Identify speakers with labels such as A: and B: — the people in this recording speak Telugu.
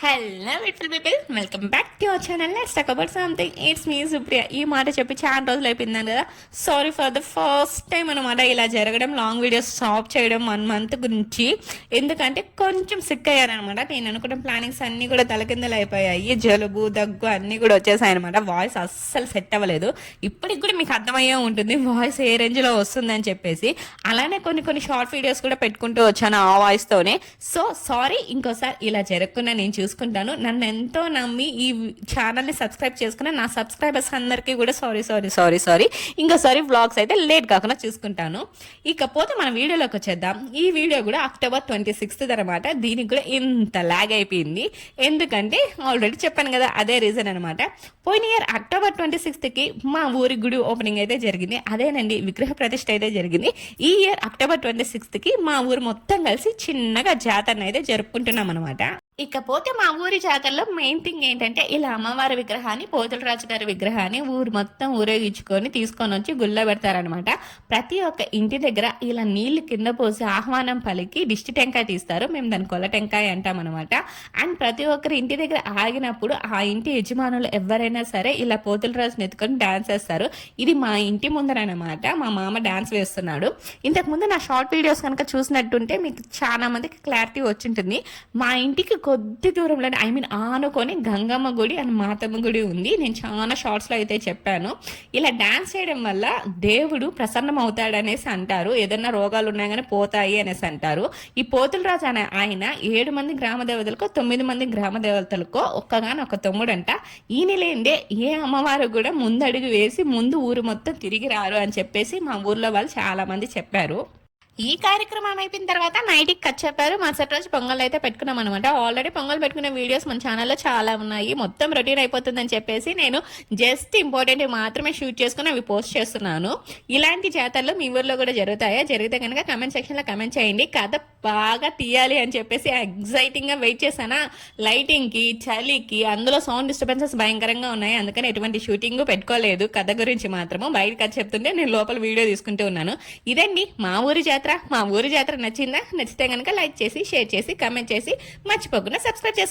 A: Hello little people welcome back to our channel let's talk about something it's me Supriya ఈ మాట చెప్పి చాలా రోజులు అయిపోయిందని కదా. Sorry for the first time అనమాట ఇలా జరగడం లాంగ్ వీడియోస్ స్టాప్ చేయడం వన్ మంత్ గురించి. ఎందుకంటే కొంచెం సిక్ అయ్యారనమాట నేను అనుకున్న ప్లానింగ్స్ అన్నీ కూడా తలకిందలు అయిపోయాయి. జలుబు దగ్గు అన్నీ కూడా వచ్చేసాయి అనమాట వాయిస్ అస్సలు సెట్ అవ్వలేదు. ఇప్పటికి కూడా మీకు అర్థమయ్యే ఉంటుంది. వాయిస్ ఏ రేంజ్లో వస్తుందని చెప్పేసి. అలానే కొన్ని కొన్ని షార్ట్ వీడియోస్ కూడా పెట్టుకుంటూ వచ్చాను ఆ వాయిస్తోనే సో సారీ ఇంకోసారి ఇలా జరగకుండా నేను చూసుకుంటాను. నన్ను ఎంతో నమ్మి ఈ ఛానల్ని సబ్స్క్రైబ్ చేసుకున్న నా సబ్స్క్రైబర్స్ అందరికీ కూడా సారీ సారీ సారీ సారీ. ఇంకోసారి వ్లాగ్స్ అయితే లేట్ కాకుండా చూసుకుంటాను. ఇకపోతే మన వీడియోలోకి వచ్చేద్దాం. ఈ వీడియో కూడా అక్టోబర్ ట్వంటీ సిక్స్త్ అనమాట దీనికి కూడా ఇంత లాగ్ అయిపోయింది. ఎందుకంటే ఆల్రెడీ చెప్పాను కదా అదే రీజన్ అనమాట పోయిన ఇయర్ అక్టోబర్ ట్వంటీ సిక్స్త్కి మా ఊరి గుడి ఓపెనింగ్ అయితే జరిగింది. అదేనండి విగ్రహ ప్రతిష్ట అయితే జరిగింది. ఈ ఇయర్ అక్టోబర్ ట్వంటీ సిక్స్త్కి మా ఊరు మొత్తం కలిసి చిన్నగా జాతరను అయితే జరుపుకుంటున్నాం అనమాట ఇకపోతే మా ఊరి జాతరలో మెయిన్ థింగ్ ఏంటంటే ఇలా అమ్మవారి విగ్రహాన్ని పోతులరాజు గారి విగ్రహాన్ని ఊరు మొత్తం ఊరేగించుకొని తీసుకొని వచ్చి గుళ్ళో పెడతారనమాట ప్రతి ఒక్క ఇంటి దగ్గర ఇలా నీళ్ళు కింద పోసి ఆహ్వానం పలికి దిష్టి టెంకాయ తీస్తారు. మేము దాన్ని కొల టెంకాయ అంటామన్నమాట. అండ్ ప్రతి ఒక్కరి ఇంటి దగ్గర ఆగినప్పుడు ఆ ఇంటి యజమానులు ఎవరైనా సరే ఇలా పోతుల రాజుని ఎత్తుకొని డాన్స్ వేస్తారు. ఇది మా ఇంటి ముందరనమాట మా మామ డాన్స్ వేస్తున్నాడు. ఇంతకు ముందు నా షార్ట్ వీడియోస్ కనుక చూసినట్టుంటే మీకు చాలా మందికి క్లారిటీ వచ్చింటుంది. మా ఇంటికి కొద్ది దూరంలోనే ఐ మీన్ ఆనుకొని గంగమ్మ గుడి అండ్ మాతమ్మ గుడి ఉంది. నేను చాలా షార్ట్స్లో అయితే చెప్పాను. ఇలా డ్యాన్స్ చేయడం వల్ల దేవుడు ప్రసన్నం అవుతాడనేసి అంటారు. ఏదైనా రోగాలు ఉన్నా కానీ పోతాయి అనేసి అంటారు. ఈ పోతులరాజు అనే ఆయన ఏడు మంది గ్రామ దేవతలకో తొమ్మిది మంది గ్రామ దేవతలకో ఒక్కగాని ఒక తమ్ముడంట. ఈయన లేందే ఏ అమ్మవారు కూడా ముందడుగు వేసి ముందు ఊరు మొత్తం తిరిగి రారు అని చెప్పేసి మా ఊర్లో వాళ్ళు చాలామంది చెప్పారు. ఈ కార్యక్రమం అయిపోయిన తర్వాత నైట్కి కట్ చెప్పారు. మరుసటి రోజు పొంగల్ అయితే పెట్టుకున్నాం అనమాట ఆల్రెడీ పొంగల్ పెట్టుకునే వీడియోస్ మన ఛానల్లో చాలా ఉన్నాయి. మొత్తం రొటీన్ అయిపోతుందని చెప్పేసి నేను జస్ట్ ఇంపార్టెంట్ మాత్రమే షూట్ చేసుకుని అవి పోస్ట్ చేస్తున్నాను. ఇలాంటి జాతరలు మీ ఊర్లో కూడా జరుగుతాయా? జరిగితే కనుక కమెంట్ సెక్షన్లో కమెంట్ చేయండి. కథ బాగా తీయాలి అని చెప్పేసి ఎగ్జైటింగ్గా వెయిట్ చేశానా? లైటింగ్కి చలికి అందులో సౌండ్ డిస్టర్బెన్సెస్ భయంకరంగా ఉన్నాయి. అందుకని ఎటువంటి షూటింగ్ పెట్టుకోలేదు. కథ గురించి మాత్రము బయట కథ చెప్తుంటే నేను లోపల వీడియో తీసుకుంటూ ఉన్నాను. ఇదండి మా ఊరి జాతర. మా ఊరి జాతర నచ్చిందా? నచ్చితే కనుక లైక్ చేసి షేర్ చేసి కమెంట్ చేసి మర్చిపోకుండా సబ్స్క్రైబ్ చేసుకోండి.